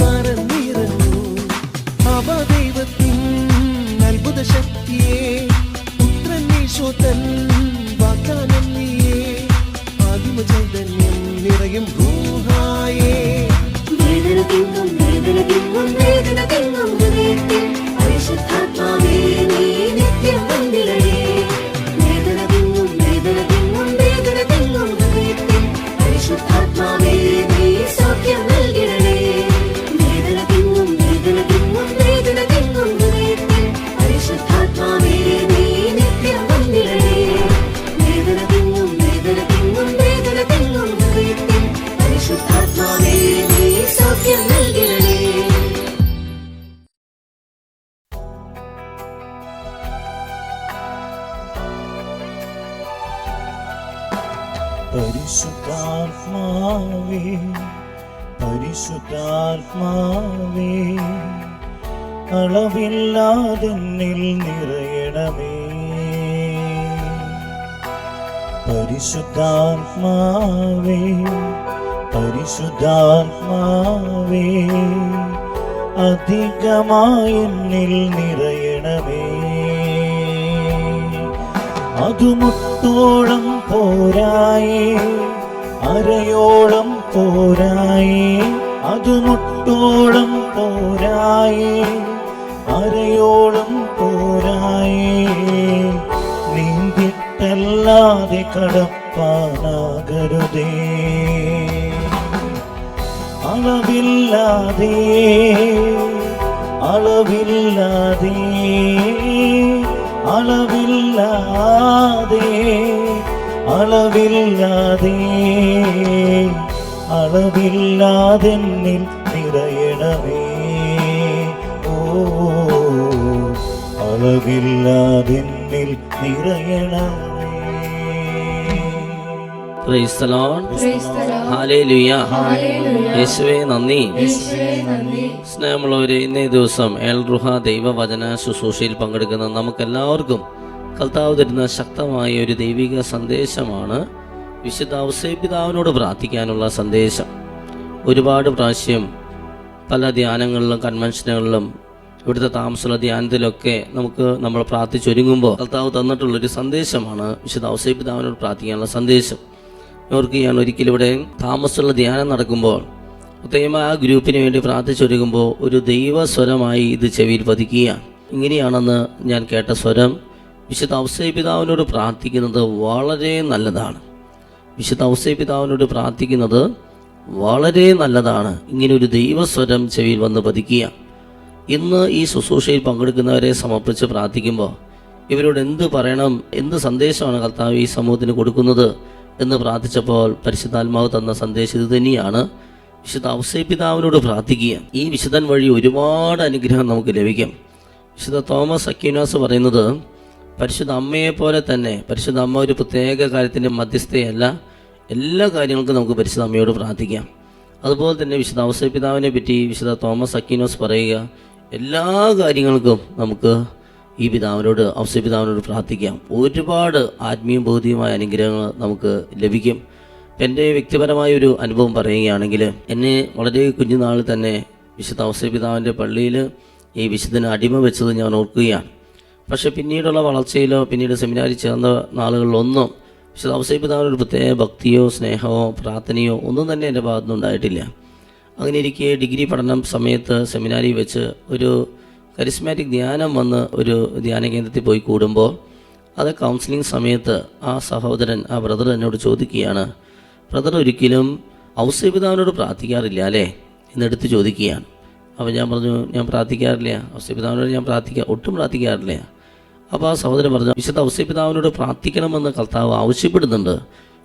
പറന്നിറങ്ങൂ. അവ ദൈവത്തിൻ അത്ഭുത ശക്തിയെ പുത്രൻ ഈശോത്തൻ വാഗ്ദാനം നീയേ ആദിമ ചൈതന്യം നിറയും ഗുഹായേ വേദന തിങ്ങും വേദന തിങ്ങും വേദന തിങ്ങും ഹൃദയത്തിൽ. പരിശുദ്ധാത്മാവേ നീ നിത്യം വന്നിടണേ പരിശുദ്ധാത്മാവേ പരിശുദ്ധാത്മാവേ അളവില്ലാതെന്നിൽ നിറയണമേ. പരിശുദ്ധാത്മാവേ പരിശുദ്ധാത്മാവേ അധികമായി എന്നിൽ നിറയണമേ. അതുമുട്ടോളം പോരായേ അരയോളം പോരായി അത് മുട്ടോളം പോരായി അരയോളം പോരായി. നീന്തിട്ടല്ലാതെ കടപ്പാനാകരുതേ. അളവില്ലാതെ അളവില്ലാതെ അളവില്ലാതെ അളവില്ലാതെ അളവില്ലാതെന്നിൽ നിറയണമേ. ഓ അളവില്ലാതെന്നിൽ നിറയണമേ. യേശുവേ നന്ദി. സ്നേഹമുള്ളവരെ ഇന്നേ ദിവസം എൽ റുഹ ദൈവവചന ശുശ്രൂഷയിൽ പങ്കെടുക്കുന്ന നമുക്കെല്ലാവർക്കും കർത്താവ് തരുന്ന ശക്തമായ ഒരു ദൈവിക സന്ദേശമാണ് വിശുദ്ധ ഔസേപിതാവിനോട് പ്രാർത്ഥിക്കാനുള്ള സന്ദേശം. ഒരുപാട് പ്രാവശ്യം പല ധ്യാനങ്ങളിലും കൺവെൻഷനുകളിലും ഇവിടുത്തെ താമസമുള്ള ധ്യാനത്തിലൊക്കെ നമുക്ക് നമ്മൾ പ്രാർത്ഥിച്ചൊരുങ്ങുമ്പോൾ കർത്താവ് തന്നിട്ടുള്ളൊരു സന്ദേശമാണ് വിശുദ്ധ ഔസേപിതാവിനോട് പ്രാർത്ഥിക്കാനുള്ള സന്ദേശം. ഓർക്ക് ഞാൻ ഒരിക്കലും ഇവിടെ താമസമുള്ള ധ്യാനം നടക്കുമ്പോൾ പ്രത്യേകം ആ ഗ്രൂപ്പിന് വേണ്ടി പ്രാർത്ഥിച്ചൊരുങ്ങുമ്പോൾ ഒരു ദൈവസ്വരമായി ഇത് ചെവിയിൽ പതിക്കുക ഇങ്ങനെയാണെന്ന് ഞാൻ കേട്ട സ്വരം വിശുദ്ധ ഔസേപിതാവിനോട് പ്രാർത്ഥിക്കുന്നത് വളരെ നല്ലതാണ്. വിശുദ്ധ ഔസേപിതാവിനോട് പ്രാർത്ഥിക്കുന്നത് വളരെ നല്ലതാണ്. ഇങ്ങനെ ഒരു ദൈവസ്വരം ചെവിയിൽ വന്ന് പതിക്കുക. ഇന്ന് ഈ ശുശ്രൂഷയിൽ പങ്കെടുക്കുന്നവരെ സമർപ്പിച്ച് പ്രാർത്ഥിക്കുമ്പോൾ ഇവരോട് എന്ത് പറയണം എന്ത് സന്ദേശമാണ് കർത്താവ് ഈ സമൂഹത്തിന് കൊടുക്കുന്നത് എന്ന് പ്രാർത്ഥിച്ചപ്പോൾ പരിശുദ്ധാത്മാവ് തന്ന സന്ദേശം ഇത് തന്നെയാണ്. വിശുദ്ധ ഔസേപിതാവിനോട് പ്രാർത്ഥിക്കുക. ഈ വിശുദ്ധൻ വഴി ഒരുപാട് അനുഗ്രഹം നമുക്ക് ലഭിക്കും. വിശുദ്ധ തോമസ് അക്യൂനാസ് പറയുന്നത് പരിശുദ്ധ അമ്മയെ പോലെ തന്നെ പരിശുദ്ധ അമ്മ ഒരു പ്രത്യേക കാര്യത്തിന്റെ മധ്യസ്ഥയല്ല. എല്ലാ കാര്യങ്ങൾക്കും നമുക്ക് പരിശുദ്ധ അമ്മയോട് പ്രാർത്ഥിക്കാം. അതുപോലെ തന്നെ വിശുദ്ധ അവസരപിതാവിനെ പറ്റി വിശുദ്ധ തോമസ് അക്കിനോസ് പറയുക. എല്ലാ കാര്യങ്ങൾക്കും നമുക്ക് ഈ പിതാവിനോട് അവസരപിതാവിനോട് പ്രാർത്ഥിക്കാം. ഒരുപാട് ആത്മീയ ബോധ്യമായ അനുഗ്രഹങ്ങൾ നമുക്ക് ലഭിക്കും. എന്റെ വ്യക്തിപരമായ ഒരു അനുഭവം പറയുകയാണെങ്കിൽ എന്നെ വളരെ കുഞ്ഞുനാളിൽ തന്നെ വിശുദ്ധ അവസരപിതാവിന്റെ പള്ളിയിൽ ഈ വിശുദ്ധന് അടിമ വെച്ചത് ഞാൻ ഓർക്കുകയാണ്. പക്ഷേ പിന്നീടുള്ള വളർച്ചയിലോ പിന്നീട് സെമിനാരിൽ ചേർന്ന നാളുകളിലൊന്നും വിശുദ്ധ ഒരു പ്രത്യേക ഭക്തിയോ സ്നേഹമോ പ്രാർത്ഥനയോ ഒന്നും തന്നെ എന്റെ ഭാഗത്തുനിന്ന് ഉണ്ടായിട്ടില്ല. അങ്ങനെ ഇരിക്കെ ഡിഗ്രി പഠനം സമയത്ത് സെമിനാരി വെച്ച് ഒരു കരിസ്മാറ്റിക് ധ്യാനം വന്ന് ഒരു ധ്യാന കേന്ദ്രത്തിൽ പോയി കൂടുമ്പോൾ അത് കൗൺസിലിംഗ് സമയത്ത് ആ സഹോദരൻ ആ ബ്രദർ എന്നോട് ചോദിക്കുകയാണ്. ബ്രദർ ഒരിക്കലും ഔസ്യപിതാവിനോട് പ്രാർത്ഥിക്കാറില്ല അല്ലേ? എന്നെടുത്ത് ചോദിക്കുകയാണ്. അപ്പോൾ ഞാൻ പറഞ്ഞു ഞാൻ പ്രാർത്ഥിക്കാറില്ല. ഔസ്യപിതാവിനോട് ഞാൻ പ്രാർത്ഥിക്കുക ഒട്ടും പ്രാർത്ഥിക്കാറില്ല. അപ്പോൾ ആ സഹോദരൻ പറഞ്ഞു വിശുദ്ധ അവസ്യപിതാവിനോട് പ്രാർത്ഥിക്കണമെന്ന് കർത്താവ് ആവശ്യപ്പെടുന്നുണ്ട്.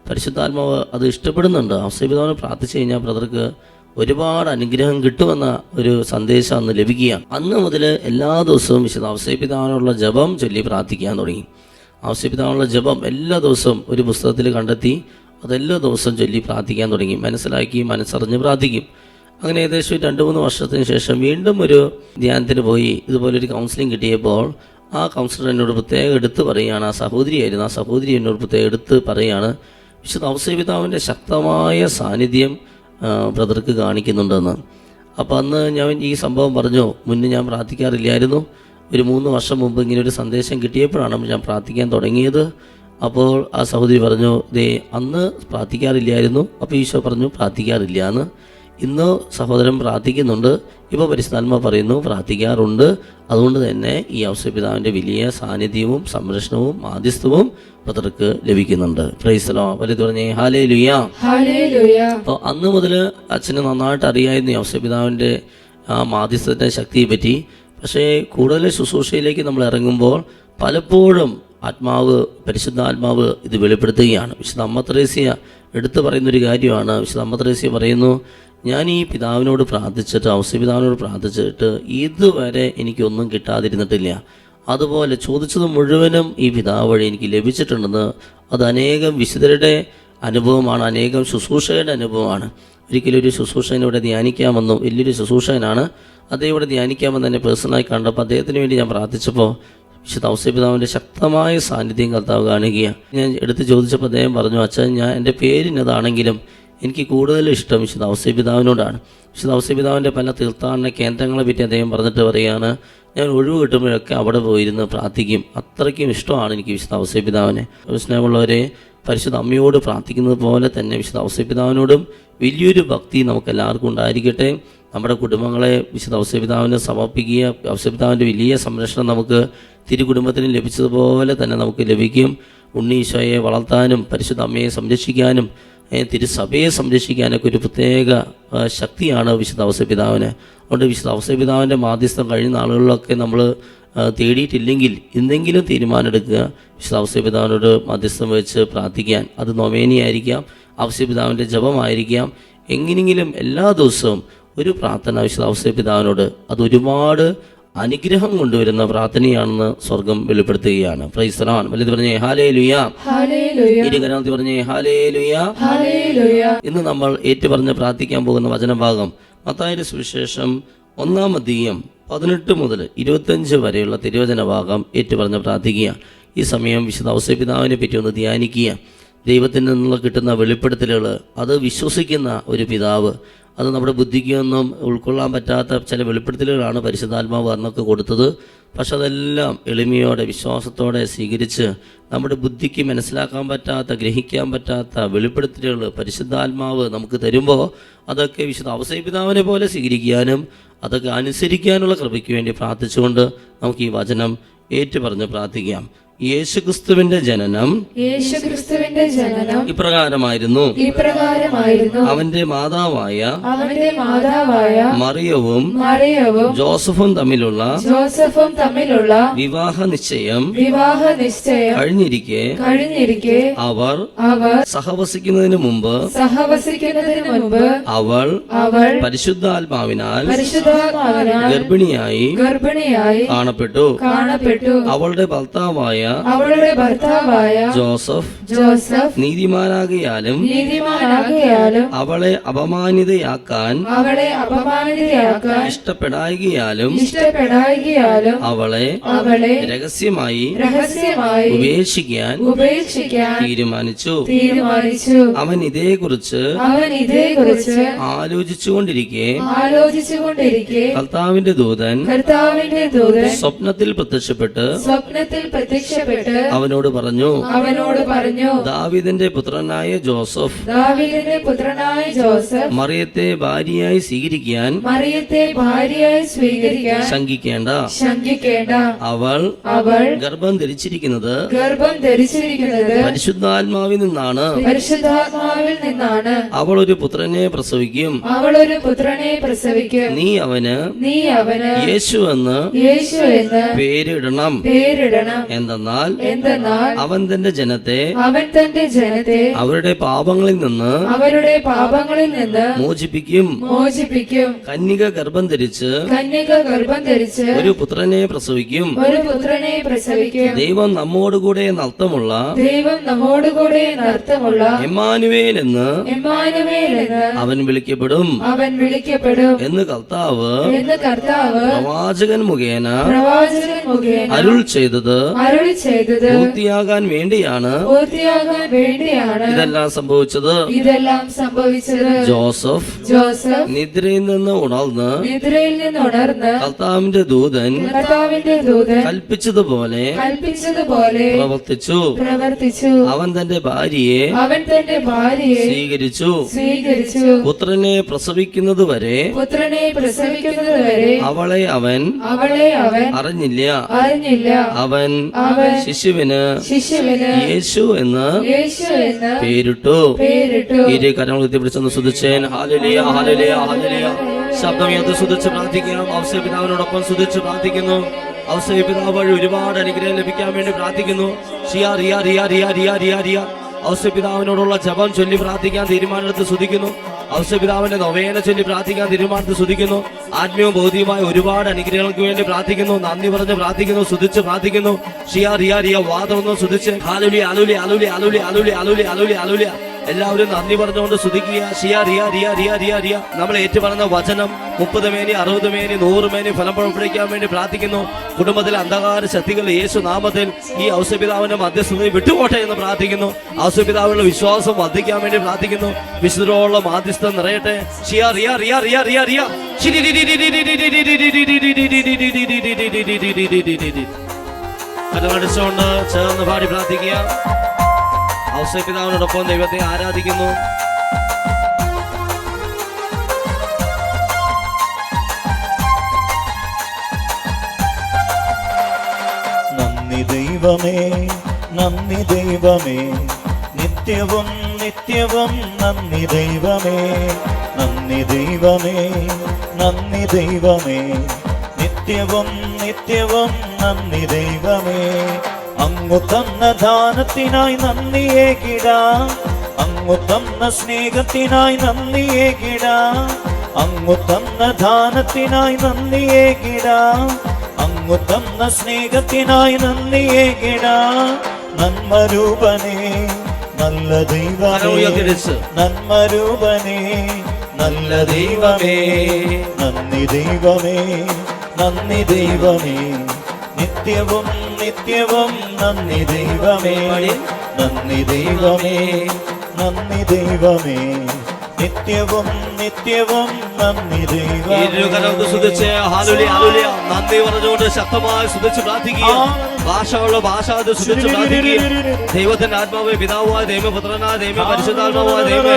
പരിശുദ്ധാത്മാവ് അത് ഇഷ്ടപ്പെടുന്നുണ്ട്. അവസ്യപിതാവിനെ പ്രാർത്ഥിച്ചു കഴിഞ്ഞാൽ ബ്രദർക്ക് ഒരുപാട് അനുഗ്രഹം കിട്ടുമെന്ന ഒരു സന്ദേശം അന്ന് ലഭിക്കുകയാണ്. അന്ന് മുതൽ എല്ലാ ദിവസവും വിശുദ്ധ അവസ്യപിതാവിനുള്ള ജപം ചൊല്ലി പ്രാർത്ഥിക്കാൻ തുടങ്ങി. അവസ്യപിതാവിനുള്ള ജപം എല്ലാ ദിവസവും ഒരു പുസ്തകത്തിൽ കണ്ടെത്തി അതെല്ലാ ദിവസവും ചൊല്ലി പ്രാർത്ഥിക്കാൻ തുടങ്ങി. മനസ്സിലാക്കി മനസ്സറിഞ്ഞ് പ്രാർത്ഥിക്കും. അങ്ങനെ ഏകദേശം രണ്ട് മൂന്ന് വർഷത്തിന് ശേഷം വീണ്ടും ഒരു ധ്യാനത്തിന് പോയി. ഇതുപോലൊരു കൗൺസിലിംഗ് കിട്ടിയപ്പോൾ ആ കൗൺസിലർ എന്നോട് പ്രത്യേകം എടുത്ത് പറയുകയാണ് ആ സഹോദരിയായിരുന്നു ആ സഹോദരി എന്നോട് പ്രത്യേകം എടുത്ത് പറയുകയാണ് വിശുദ്ധ ഔസേപിതാവിന്റെ ശക്തമായ സാന്നിധ്യം ബ്രദർക്ക് കാണിക്കുന്നുണ്ടെന്ന്. അപ്പോൾ അന്ന് ഞാൻ ഈ സംഭവം പറഞ്ഞു മുന്നേ ഞാൻ പ്രാർത്ഥിക്കാറില്ലായിരുന്നു. ഒരു മൂന്ന് വർഷം മുമ്പ് ഇങ്ങനെ ഒരു സന്ദേശം കിട്ടിയപ്പോഴാണ് ഞാൻ പ്രാർത്ഥിക്കാൻ തുടങ്ങിയത്. അപ്പോൾ ആ സഹോദരി പറഞ്ഞു ദേ അന്ന് പ്രാർത്ഥിക്കാറില്ലായിരുന്നു അപ്പോൾ ഈശോ പറഞ്ഞു പ്രാർത്ഥിക്കാറില്ല എന്ന്. ഇന്ന് സഹോദരൻ പ്രാർത്ഥിക്കുന്നുണ്ട്. ഇപ്പോൾ പരിശുദ്ധാത്മ പറയുന്നു പ്രാർത്ഥിക്കാറുണ്ട്. അതുകൊണ്ട് തന്നെ ഈ ഔസപിതാവിന്റെ വലിയ സാന്നിധ്യവും സംരക്ഷണവും മാധ്യസ്ഥവും പത്രക്ക് ലഭിക്കുന്നുണ്ട്. പ്രൈസലോ പരി തുടങ്ങി ഹാലേ ലുയാ അപ്പോൾ അന്ന് മുതൽ അച്ഛന് നന്നായിട്ട് അറിയായിരുന്നു ഈ ഔസപിതാവിന്റെ ആ മാധ്യസ്ഥത്തിന്റെ ശക്തിയെ പറ്റി. പക്ഷേ കൂടുതൽ ശുശ്രൂഷയിലേക്ക് നമ്മൾ ഇറങ്ങുമ്പോൾ പലപ്പോഴും ആത്മാവ് പരിശുദ്ധാത്മാവ് ഇത് വെളിപ്പെടുത്തുകയാണ്. വിശുദ്ധ അമ്മ ത്രേസ്യ എടുത്തു പറയുന്നൊരു കാര്യമാണ്. വിശുദ്ധ അമ്മ ത്രേസ്യ പറയുന്നു ഞാൻ ഈ പിതാവിനോട് പ്രാർത്ഥിച്ചിട്ട് ഔസപിതാവിനോട് പ്രാർത്ഥിച്ചിട്ട് ഇതുവരെ എനിക്കൊന്നും കിട്ടാതിരുന്നിട്ടില്ല. അതുപോലെ ചോദിച്ചത് മുഴുവനും ഈ പിതാവ് വഴി എനിക്ക് ലഭിച്ചിട്ടുണ്ടെന്ന് അത് അനേകം വിശുദ്ധരുടെ അനുഭവമാണ് അനേകം ശുശ്രൂഷകരുടെ അനുഭവമാണ്. ഒരിക്കലും ഒരു ശുശ്രൂഷകനെ ഇവിടെ ധ്യാനിക്കാമെന്നും വലിയൊരു ശുശ്രൂഷകനാണ് അദ്ദേഹം ഇവിടെ ധ്യാനിക്കാമെന്ന് എന്നെ പേഴ്സണലായി കണ്ടപ്പോൾ അദ്ദേഹത്തിന് വേണ്ടി ഞാൻ പ്രാർത്ഥിച്ചപ്പോൾ വിശുദ്ധ ഔസപിതാവിന്റെ ശക്തമായ സാന്നിധ്യം കർത്താവ് കാണുകയാണ്. ഞാൻ എടുത്ത് ചോദിച്ചപ്പോൾ അദ്ദേഹം പറഞ്ഞു അച്ഛൻ ഞാൻ എന്റെ പേരിനതാണെങ്കിലും എനിക്ക് കൂടുതൽ ഇഷ്ടം വിശുദ്ധ ഔസപിതാവിനോടാണ് വിശുദ്ധ ഔസപിതാവിന്റെ പല തീർത്ഥാടന കേന്ദ്രങ്ങളെ പറ്റി അദ്ദേഹം പറഞ്ഞിട്ട് പറയുകയാണ് ഞാൻ ഒഴിവ് കിട്ടുമ്പോഴൊക്കെ അവിടെ പോയിരുന്ന് പ്രാർത്ഥിക്കും. അത്രയ്ക്കും ഇഷ്ടമാണ് എനിക്ക് വിശുദ്ധ ഔസപിതാവിനെ സ്നേഹമുള്ളവരെ പരിശുദ്ധ അമ്മയോട് പ്രാർത്ഥിക്കുന്നത് പോലെ തന്നെ വിശുദ്ധ ഔസപിതാവിനോടും വലിയൊരു ഭക്തി നമുക്കെല്ലാവർക്കും ഉണ്ടായിരിക്കട്ടെ. നമ്മുടെ കുടുംബങ്ങളെ വിശുദ്ധ ഔസപിതാവിന് സമർപ്പിക്കുക ഔസപിതാവിന്റെ വലിയ സംരക്ഷണം നമുക്ക് തിരു കുടുംബത്തിന് ലഭിച്ചതുപോലെ തന്നെ നമുക്ക് ലഭിക്കും. ഉണ്ണീശോയെ വളർത്താനും പരിശുദ്ധ അമ്മയെ സംരക്ഷിക്കാനും തിരുസഭയെ സംരക്ഷിക്കാനൊക്കെ ഒരു പ്രത്യേക ശക്തിയാണ് വിശുദ്ധ ഔസപിതാവിന് അതുകൊണ്ട് വിശുദ്ധ ഔസപിതാവിന്റെ മാധ്യസ്ഥം കഴിഞ്ഞ നാളുകളിലൊക്കെ നമ്മൾ തേടിയിട്ടില്ലെങ്കിൽ എന്തെങ്കിലും തീരുമാനമെടുക്കുക. വിശുദ്ധ അവസപിതാവിനോട് മാധ്യസ്ഥം വെച്ച് പ്രാർത്ഥിക്കാൻ. അത് നൊവേനിയായിരിക്കാം പിതാവിന്റെ ജപമായിരിക്കാം. എങ്ങനെയെങ്കിലും എല്ലാ ദിവസവും ഒരു പ്രാർത്ഥന വിശുദ്ധ ഔസപിതാവിനോട് അത് ഒരുപാട് അനുഗ്രഹം കൊണ്ടുവരുന്ന പ്രാർത്ഥനയാണെന്ന് സ്വർഗം വെളിപ്പെടുത്തുകയാണ്. പ്രൈസ്തലാൻ വലുത് പറഞ്ഞേ ഹാലേ ലുയാ ഹല്ലേലൂയ ഇരുകരാന്തി പറഞ്ഞേ ഹാലേ ലുയാ ഇന്ന് നമ്മൾ ഏറ്റുപറഞ്ഞ് പ്രാർത്ഥിക്കാൻ പോകുന്ന വചനഭാഗം മത്തായുടെ സുവിശേഷം ഒന്നാം അധ്യയം പതിനെട്ട് മുതൽ ഇരുപത്തഞ്ച് വരെയുള്ള തിരുവചന ഭാഗം ഏറ്റുപറഞ്ഞ് പ്രാർത്ഥിക്കുക. ഈ സമയം വിശുദ്ധ ഔസപിതാവിനെ പറ്റി ഒന്ന് ധ്യാനിക്കുക. ദൈവത്തിൽ നിന്നുള്ള കിട്ടുന്ന വെളിപ്പെടുത്തലുകൾ അത് വിശ്വസിക്കുന്ന ഒരു പിതാവ് അത് നമ്മുടെ ബുദ്ധിക്കൊന്നും ഉൾക്കൊള്ളാൻ പറ്റാത്ത ചില വെളിപ്പെടുത്തലുകളാണ് പരിശുദ്ധാത്മാവ് അന്നൊക്കെ കൊടുത്തത്. പക്ഷെ അതെല്ലാം എളിമയോടെ വിശ്വാസത്തോടെ സ്വീകരിച്ച് നമ്മുടെ ബുദ്ധിക്ക് മനസ്സിലാക്കാൻ പറ്റാത്ത ഗ്രഹിക്കാൻ പറ്റാത്ത വെളിപ്പെടുത്തലുകൾ പരിശുദ്ധാത്മാവ് നമുക്ക് തരുമ്പോൾ അതൊക്കെ വിശുദ്ധ അവസരപിതാവിനെ പോലെ സ്വീകരിക്കാനും അതൊക്കെ അനുസരിക്കാനുള്ള കൃപയ്ക്ക് വേണ്ടി പ്രാർത്ഥിച്ചുകൊണ്ട് നമുക്ക് ഈ വചനം ഏറ്റുപറഞ്ഞ് പ്രാർത്ഥിക്കാം. യേശുക്രിസ്തുവിന്റെ ജനനം. യേശുക്രിസ്തുവിന്റെ ജനനം ഇപ്രകാരമായിരുന്നു. ഇപ്രകാരമായിരുന്നു. അവന്റെ മാതാവായ അവന്റെ മാതാവായ മറിയവും മറിയവും ജോസഫും തമ്മിലുള്ള ജോസഫും തമ്മിലുള്ള വിവാഹ നിശ്ചയം വിവാഹ നിശ്ചയം കഴിഞ്ഞിരിക്കെ കഴിഞ്ഞിരിക്കെ അവർ അവർ സഹവസിക്കുന്നതിന് മുമ്പ് സഹവസിക്കുന്നതിന് മുമ്പ് അവൾ അവൾ പരിശുദ്ധാത്മാവിനാൽ പരിശുദ്ധാത്മാവിനാൽ ഗർഭിണിയായി ഗർഭിണിയായി കാണപ്പെട്ടു. കാണപ്പെട്ടു. അവളുടെ ഭർത്താവായ അവളുടെ ഭർത്താവായ ജോസഫ് ജോസഫ് നീതിമാനാകയാലും നീതിമാനാകിയാലും അവളെ അപമാനിതയാക്കാൻ അവളെ അപമാനിതയാക്കാൻ ഇഷ്ടപ്പെടായികയാലും ഇഷ്ടപ്പെടായികയാലും അവളെ അവളെ രഹസ്യമായി രഹസ്യമായി ഉപേക്ഷിക്കാൻ ഉപേക്ഷിക്കാൻ തീരുമാനിച്ചു. തീരുമാനിച്ചു. അവൻ ഇതേക്കുറിച്ച് അവൻ ഇതേക്കുറിച്ച് ആലോചിച്ചുകൊണ്ടിരിക്കെ. ആലോചിച്ചുകൊണ്ടിരിക്കെ. കർത്താവിന്റെ ദൂതൻ കർത്താവിന്റെ ദൂതൻ സ്വപ്നത്തിൽ പ്രത്യക്ഷപ്പെട്ട് സ്വപ്നത്തിൽ പ്രത്യക്ഷപ്പെട്ട് അവനോട് പറഞ്ഞു അവനോട് പറഞ്ഞു ദാവിദിന്റെ പുത്രനായ ജോസഫ് ദാവിദിന്റെ പുത്രനായ ജോസഫ് മറിയത്തെ ഭാര്യയായി സ്വീകരിക്കാൻ മറിയത്തെ ഭാര്യയായി സ്വീകരിക്കാൻ ശങ്കിക്കേണ്ട. ശങ്കിക്കേണ്ട. അവൾ അവൾ ഗർഭം ധരിച്ചിരിക്കുന്നത് ഗർഭം ധരിച്ചിരിക്കുന്നത് പരിശുദ്ധാത്മാവിൽ നിന്നാണ്. പരിശുദ്ധാത്മാവിൽ നിന്നാണ്. അവൾ ഒരു പുത്രനെ പ്രസവിക്കും. അവൾ ഒരു പുത്രനെ പ്രസവിക്കും. നീ അവന് നീ അവന് യേശു എന്ന് യേശു എന്ന് പേരിടണം. പേരിടണം. എന്തെന്നാൽ എന്തെന്നാൽ അവൻ തന്റെ ജനത്തെ അവൻ തന്റെ ജനത്തെ അവരുടെ പാപങ്ങളിൽ നിന്ന് അവരുടെ പാപങ്ങളിൽ നിന്ന് മോചിപ്പിക്കും. മോചിപ്പിക്കും. കന്യക ഗർഭം ധരിച്ച് കന്യക ഗർഭം ധരിച്ച് ഒരു പുത്രനെ പ്രസവിക്കും. ഒരു പുത്രനെ പ്രസവിക്കും. ദൈവം നമ്മോടുകൂടെ നർത്തമുള്ള ദൈവം നമ്മോടുകൂടെ നർത്തമുള്ള എമ്മാനുവേൽ എന്ന് എമ്മാനുവേൽ എന്ന് അവൻ വിളിക്കപ്പെടും. അവൻ വിളിക്കപ്പെടും. എന്ന് കർത്താവ് എന്ന് കർത്താവ് പ്രവാചകൻ മുഖേന പ്രവാചകൻ മുഖേന അരുൾ ചെയ്തത്. അരുൾ ചെയ്തത്. പൂർത്തിയാകാൻ വേണ്ടിയാണ് പൂർത്തിയാകാൻ വേണ്ടിയാണ് ഇതെല്ലാം സംഭവിച്ചത് ഇതെല്ലാം സംഭവിച്ചത് ജോസഫ് ജോസഫ് നിദ്രയിൽ നിന്ന് ഉണർന്ന് നിദ്രയിൽ നിന്ന് ഉണർന്ന് കർത്താവിന്റെ ദൂതൻ കർത്താവിന്റെ ദൂതൻ കൽപ്പിച്ചതുപോലെ കൽപ്പിച്ചതുപോലെ പ്രവർത്തിച്ചു. പ്രവർത്തിച്ചു. അവൻ തന്റെ ഭാര്യയെ അവൻ തന്റെ ഭാര്യയെ സ്വീകരിച്ചു. സ്വീകരിച്ചു. പുത്രനെ പ്രസവിക്കുന്നത് വരെ പുത്രനെ പ്രസവിക്കുന്നത് വരെ അവളെ അവൻ അവളെ അവൻ അറിഞ്ഞില്ല. അറിഞ്ഞില്ല. അവൻ അവൻ ശിശുവിന് ശിശുവിന് യേശു എന്ന് എന്ന് പേരിട്ടു. ഇരു കരങ്ങൾ എത്തിപ്പിടിച്ചെന്ന് സുധിച്ചേൻ ശബ്ദം സുധിച്ച് പിതാവിനോടൊപ്പം പ്രാർത്ഥിക്കുന്നു. പിതാവ് വഴി ഒരുപാട് അനുഗ്രഹം ലഭിക്കാൻ വേണ്ടി പ്രാർത്ഥിക്കുന്നു. ഷിയ റിയ റിയ റിയ റിയ റിയ റിയ. ഔസേ പിതാവിനോടുള്ള ജപം ചൊല്ലി പ്രാർത്ഥിക്കാൻ തീരുമാനമെടുത്ത് സ്തുതിക്കുന്നു. ഔസേ പിതാവിന്റെ നൊവേന ചൊല്ലി പ്രാർത്ഥിക്കാൻ തീരുമാനത്തിൽ സ്തുതിക്കുന്നു. ആത്മീയവും ഭൗതികമായ ഒരുപാട് അനുഗ്രഹങ്ങൾക്ക് വേണ്ടി പ്രാർത്ഥിക്കുന്നു. നന്ദി പറഞ്ഞ് പ്രാർത്ഥിക്കുന്നു. സ്തുതിച്ച് പ്രാർത്ഥിക്കുന്നു. ഷിയ റിയ റിയ വാദമെന്നോ സ്തുതിച്ച്. ആലുലി അലുലി അലുലി അലുലി അലുലി അലുലി അലുലി അലുലി എല്ലാവരും നന്ദി പറഞ്ഞുകൊണ്ട് സ്തുതിക്കുക ഷിയാ റിയാ റിയാ റിയാ റിയാ റിയാ നമ്മൾ ഏറ്റുപറഞ്ഞ വചനം മുപ്പത് മേനി അറുപത് മേനി നൂറ് മേനി ഫലം പുറപ്പെടുവിക്കാൻ വേണ്ടി പ്രാർത്ഥിക്കുന്നു കുടുംബത്തിലെ അന്ധകാര ശക്തികൾ യേശു നാമത്തിൽ ഈ ഔസപിതാവിന്റെ മധ്യസ്ഥതയിൽ വിട്ടുപോട്ടെ എന്ന് പ്രാർത്ഥിക്കുന്നു ഔസപിതാവിനുള്ള വിശ്വാസം വർദ്ധിക്കാൻ വേണ്ടി പ്രാർത്ഥിക്കുന്നു വിശുദ്ധരോടുള്ള മാധ്യസ്ഥം നിറയട്ടെ ഷിയാ റിയാ റിയാ റിയാ റിയാ റിയാ ചേർന്ന് പാടി പ്രാർത്ഥിക്കുക ഔസപിതാവിനോടൊപ്പം ദൈവത്തെ ആരാധിക്കുന്നു. നന്ദി ദൈവമേ നന്ദി ദൈവമേ. നിത്യവും നിത്യവും നന്ദി ദൈവമേ. നന്ദി ദൈവമേ നന്ദി ദൈവമേ. നിത്യവും നിത്യവും നന്ദി ദൈവമേ. അങ്ങു തന്ന ദാനത്തിനായി നന്ദിയേ കിടാം. അങ്ങു തന്ന സ്നേഹത്തിനായി നന്ദിയേ കിടാം. അങ്ങു തന്ന ദാനത്തിനായി നന്ദിയേ കിടാം. അങ്ങു തന്ന സ്നേഹത്തിനായി നന്ദിയേ കിടാ. നന്മരൂപനേ നല്ല ദൈവമേ. നന്മരൂപനേ നല്ല ദൈവമേ. നന്ദി ദൈവമേ നന്ദി ദൈവമേ. നിത്യവും നിത്യവും നന്ദി ദൈവമേ. നന്ദി ദൈവമേ നന്ദി ദൈവമേ. നിത്യവും നിത്യവും നന്ദി ദൈവം സ്തുതിച്ച് ഹാലുലി ഹാലുലിയ നന്ദി പറഞ്ഞുകൊണ്ട് ശക്തമായി സ്തുതിച്ച് പ്രാർത്ഥിക്കുക ഭാഷയുള്ള ഭാഷ അത് സ്തുതിച്ച് പ്രാർത്ഥിക്കുക ദൈവത്തിന്റെ ആത്മാവ് പിതാവായ ദൈവപുത്രനായ ദൈവ പരിശുദ്ധാത്മാവായ ദൈവ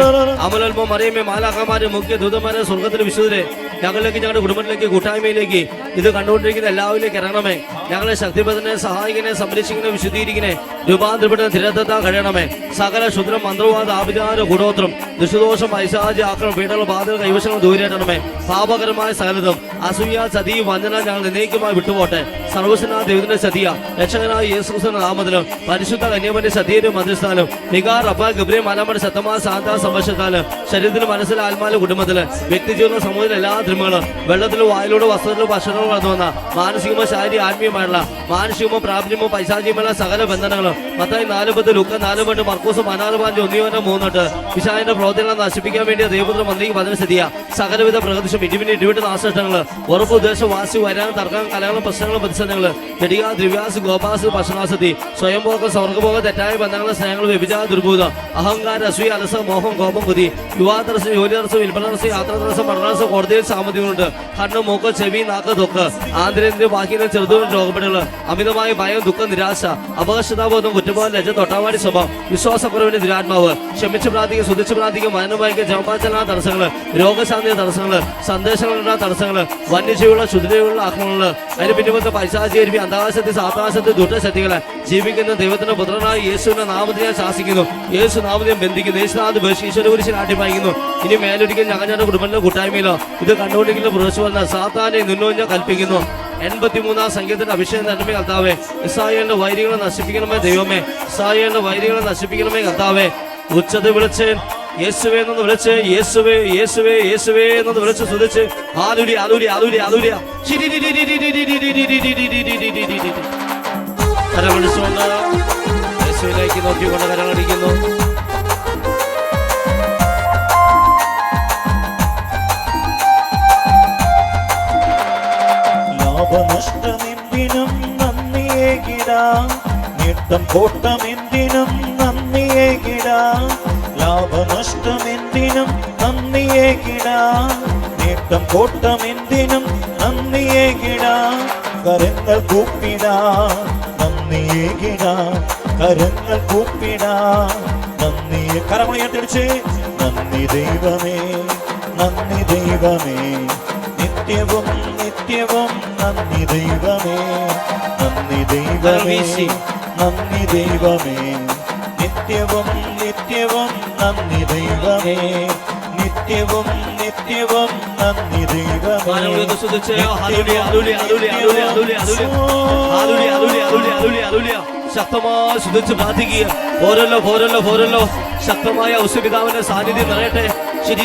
അമലൽമോ മറിയമ്മ മാലാക്കന്മാരെ മുഖ്യ ദൂതന്മാരെ സ്വർഗത്തിന് വിശുദ്ധരെ ഞങ്ങളിലേക്ക് ഞങ്ങളുടെ കുടുംബത്തിലേക്ക് കൂട്ടായ്മയിലേക്ക് ഇത് കണ്ടുകൊണ്ടിരിക്കുന്ന എല്ലാവരിലേക്ക് ഇറങ്ങണമേ ഞങ്ങളെ ശക്തിപഥനെ സഹായിക്കണേ സംരക്ഷിക്കണേ വിശുദ്ധീകരിക്കണേ രൂപാന്തരപ്പെടുന്ന തിരത്തെത്താൻ കഴിയണമേ സകല ശുദ്രം മന്ത്രവാദ ആഭിചാര ഗുണോത്രം ദുഷുദോഷം പൈശാചി ആക്രമം പീഡന ബാധകൾ കൈവശങ്ങൾ ദൂരേറ്റണമേ പാപകരമായ സകലതും അസൂയ ചതി വഞ്ചന ഞങ്ങൾ എന്നേക്കുമായി വിട്ടുപോട്ടെ സർവസനാ ദൈവത്തിന്റെ സതിയ രക്ഷകനായ യേസുക്രിസ്തുവിന്റെ നാമത്തിലും പരിശുദ്ധ കന്യാമന്റെ സതിയുടെ മധ്യസ്ഥാനം നികാർ റബ ഗബ്രി മലമയുടെ ശതമാന സാന്ത സംഭവിച്ചാൽ ശരീരത്തിലും മനസ്സിൽ ആത്മാവിലും കുടുംബത്തിൽ വ്യക്തിജീവന സമൂഹത്തിലെ എല്ലാ ധർമ്മങ്ങളും വെള്ളത്തിലും വായിലൂടെ വസ്ത്രത്തിലും ഭക്ഷണവും കടന്നു വന്ന മാനസികമോ ശാരീരിക ആത്മീയമായുള്ള മാനുഷികമോ പ്രാപഞ്ചമോ പൈശാചികമായ സകല ബന്ധനങ്ങളും മത്തായി നാല് പത്ത് ലുക്ക നാല് പണ്ട് മർക്കൂസ് മനാർബാന്റെ ഒന്നിയോന്റെ മൂന്നോട്ട് വിശാലിന്റെ പ്രവർത്തനങ്ങൾ നശിപ്പിക്കാൻ വേണ്ടി ദേവപുത്ര മന്ത്രിക്ക് പതിന സ്ഥിതിയ സകലവിധ പ്രകൃതിശം ഇടിവിന് ഇടിവിട്ട് നാശനഷ്ടങ്ങൾ ഉറപ്പ് ഉദ്ദേശം വാസി വരാൻ തർക്കം കലകളും പ്രശ്നങ്ങളും പ്രതിസന്ധികൾ ജടിക ദ്രിവ്യാസ് ഗോപാസ് ഭക്ഷണാസതി സ്വയംഭോഗം സ്വർഗഭോഗം തെറ്റായ ബന്ധങ്ങൾ സ്നേഹങ്ങൾ വ്യഭിചാര ദുർബോധം അഹങ്കാര അസൂയ അലസ മോഹം കോപം ബുദ്ധി യുവാതരസം ജോലി തടസ്സം വിൽപ്പന തടസ്സം യാത്രാ തടസ്സം പഠനതടസ്സം കോടതിയിൽ സാമ്പത്തികമുണ്ട്. കണ്ണ് മൂക്ക് ചെവി നാക്ക് തൊക്ക് ആന്തരേന്ദ്രിയ ബാക്കിയും ചെറുതും രോഗപ്പെടുകൾ അമിതമായ ഭയം ദുഃഖം നിരാശ അപകർഷതാബോധം കുറ്റബോധം ലജ്ജ തൊട്ടാവാടി സ്വഭാവം വിശ്വാസക്കുറവിന്റെ ദുരാത്മാവ് ക്ഷമിച്ച് പ്രാർത്ഥിക്കുക സുധിച്ച് പ്രാർത്ഥിക്കുക മനോഭായിക്കുക ജവപാചന തടസ്സങ്ങൾ രോഗശാന്തി തടസ്സങ്ങൾ സന്ദേശങ്ങളുടെ തടസ്സങ്ങൾ വന്യജീവിയുള്ള ശുദ്ധിയുള്ള ആക്രമണങ്ങൾ അതിന് പിന്നിമത്തെ പൈശാചി അന്താകാശത്തിൽ സാത്താശത്തിൽ ദുഷ്ടശക്തികളെ ജീവിക്കുന്ന ദൈവത്തിന്റെ പുത്രനായ യേശുവിന്റെ നാമത്തെ ഞാൻ ശാസിക്കുന്നു യേശു നാമത്തെ ബന്ധിക്കുന്നു യേശുനാഥ് ഈശ്വര കുരിശിൽ ആട്ടിപ്പായിക്കുന്നു ഇനി മേലൊരിക്കൽ ഞങ്ങളുടെ കുടുംബത്തിന്റെ കൂട്ടായ്മയിലോ ഇത് കണ്ടുകൊണ്ടിരിക്കുന്ന പുരുഷ വന്ന സാത്താനെ നിന്നോ ഞാൻ കൽപ്പിക്കുന്നു എൺപത്തിമൂന്നാം സംഗീതത്തിന്റെ അഭിഷേകം തന്നെ കർത്താവേ ഇസായേന്റെ വൈരികളെ നശിപ്പിക്കണമേ ദൈവമേ ഇസായേന്റെ വൈരികളെ നശിപ്പിക്കണമേ കർത്താവേ ഉച്ചത് വിളിച്ച് യേശുവേ എന്ന് വിളിച്ച് യേശുവേ യേശുവേ യേശുവേ എന്ന് വിളിച്ച് സുധിച്ച് ആലുരി ആലുരി ആലുരി ആലുലി ആലുലിയ കരമടിച്ചുകൊണ്ട് യേശുവിലേക്ക് നോക്കിക്കൊണ്ട് കരമടിക്കുന്നു ലാഭനഷ്ടമെന്തിനും നന്ദിയേകിടാം. നേട്ടം കോട്ടമെന്തിനും നന്ദിയേകിടാം. ലാഭനഷ്ടമെന്തിനും നന്ദിയേകിടാം. നേട്ടം കോട്ടമെന്തിനും നന്ദിയേകിടാം. കരങ്ങൾ കൂപ്പിടാം. നന്ദിയേകിടാം കരങ്ങൾ കൂപ്പിടാം നന്ദിയെ കരമണിയട്ടിടിച്ച് നന്ദി ദൈവമേ നന്ദി ദൈവമേ. നിത്യവും നിത്യവും നന്ദി ദൈവമേ. നന്ദി ദൈവമേ നന്ദി ദൈവമേ. നിത്യവും നിത്യവും നന്ദി ദൈവമേ. നിത്യവും നിത്യവും നന്ദി ശക്തമായി ശുദ്ധിച്ച് പ്രാർത്ഥിക്കുക. ഓരല്ലോ ഓരല്ലോ ഓരല്ലോ ശക്തമായ ഔഷപിതാവിന്റെ സാന്നിധ്യം നിറയട്ടെ. ശരി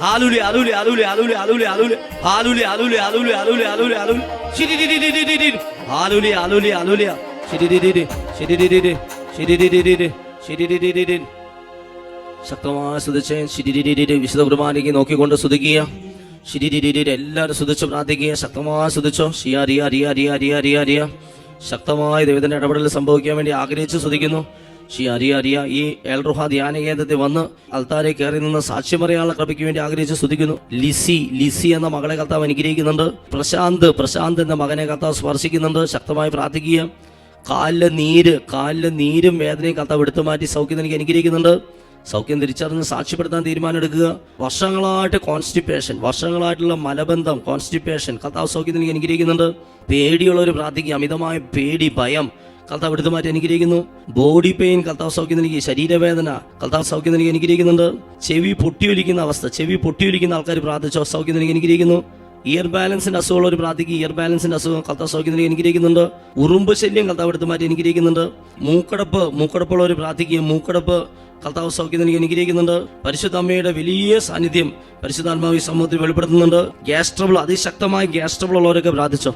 ഹാലൂലി അലൂലി അലൂലി അലൂലി അലൂലി അലൂലി ഹാലൂലി അലൂലി അലൂലി അലൂലി അലൂലി അലൂലി ശിരി ഹാലൂലി അലൂലി അലൂലിയ ശിരി ശിരി ശിരി ശിരി ശക്തമായ സ്തുതിച്ചയൻ ശിരി വിശുദ്ധ കുർബാനയ്ക്ക് നോക്കിക്കൊണ്ട് സ്തുതിക്കുക ശിരിരിരിരി എല്ലാവരും സ്തുതിച്ച് പ്രാർത്ഥിക്കുക ശക്തമായി സ്തുതിച്ചോ ഷിയ അറിയ അറിയ അറിയ അറിയ അറിയ അറിയ ശക്തമായ ദൈവത്തിന്റെ ഇടപെടൽ സംഭവിക്കാൻ വേണ്ടി ആഗ്രഹിച്ച് സ്തുതിക്കുന്നു ഷിയ റിയ അരിയ ഈ എൽറുഹ ധ്യാന കേന്ദ്രത്തിൽ വന്ന് അൽത്താരെ കയറി നിന്ന് സാക്ഷ്യം പറയാനുള്ള കൃപയ്ക്ക് വേണ്ടി ആഗ്രഹിച്ച് സ്തുതിക്കുന്നു. ലിസി ലിസി എന്ന മകളെ കർത്താവ് അനുഗ്രഹിക്കുന്നുണ്ട്. പ്രശാന്ത് പ്രശാന്ത് എന്ന മകനെ കർത്താവ് സ്പർശിക്കുന്നുണ്ട്. ശക്തമായി പ്രാർത്ഥിക്കുക കാലിലെ നീര് കാലിലെ നീരും വേദനയും കർത്താവ് എടുത്തു മാറ്റി സൗഖ്യം എനിക്ക് അനുഗ്രഹിക്കുന്നുണ്ട്. സൗഖ്യം തിരിച്ചറിഞ്ഞ് സാക്ഷ്യപ്പെടുത്താൻ തീരുമാനമെടുക്കുക. വർഷങ്ങളായിട്ട് കോൺസ്റ്റിപ്പേഷൻ വർഷങ്ങളായിട്ടുള്ള മലബന്ധം കോൺസ്റ്റിപ്പേഷൻ കർത്താവ് സൗഖ്യത്തിന് എനിക്ക് അനുഗ്രഹിക്കുന്നുണ്ട്. പേടിയുള്ളവർ പ്രാർത്ഥിക്കുക. അമിതമായ പേടി ഭയം കർത്താവ് എടുത്തു മാറ്റി അനുഗ്രഹിക്കുന്നു. ബോഡി പെയിൻ കർത്താവ് സൗഖ്യം നൽകി ശരീരവേദന കർത്താവ് സൗഖ്യം നൽകി അനുഗ്രഹിക്കുന്നുണ്ട്. ചെവി പൊട്ടിയൊലിക്കുന്ന അവസ്ഥ ചെവി പൊട്ടിയൊലിക്കുന്ന ആൾക്കാർ പ്രാർത്ഥിച്ചോ സൗഖ്യം നൽകി അനുഗ്രഹിക്കുന്നു. ഇയർ ബാലൻസിന്റെ അസുഖമുള്ള ഒരു പ്രാർത്ഥിക്ക് ഇയർ ബാലൻസിന്റെ അസുഖം കർത്താവ് സൗഖ്യത്തിന് അനുഗ്രഹിക്കുന്നുണ്ട്. ഉറുമ്പ് ശല്യം കർത്താവ് എടുത്ത് മാറ്റി അനുഗ്രഹിക്കുന്നുണ്ട്. മൂക്കടപ്പ് മൂക്കടപ്പുള്ള ഒരു പ്രാർത്ഥിക്ക് മൂക്കടപ്പ് കർത്താവ് സൗഖ്യം നൽകി അനുഗ്രഹിക്കുന്നുണ്ട്. പരിശുദ്ധ അമ്മയുടെ വലിയ സാന്നിധ്യം പരിശുദ്ധാത്മാവ് സമൂഹത്തിൽ വെളിപ്പെടുത്തുന്നുണ്ട്. ഗ്യാസ് ട്രബിൾ അതിശക്തമായ ഉള്ളവരൊക്കെ പ്രാർത്ഥിച്ചോ.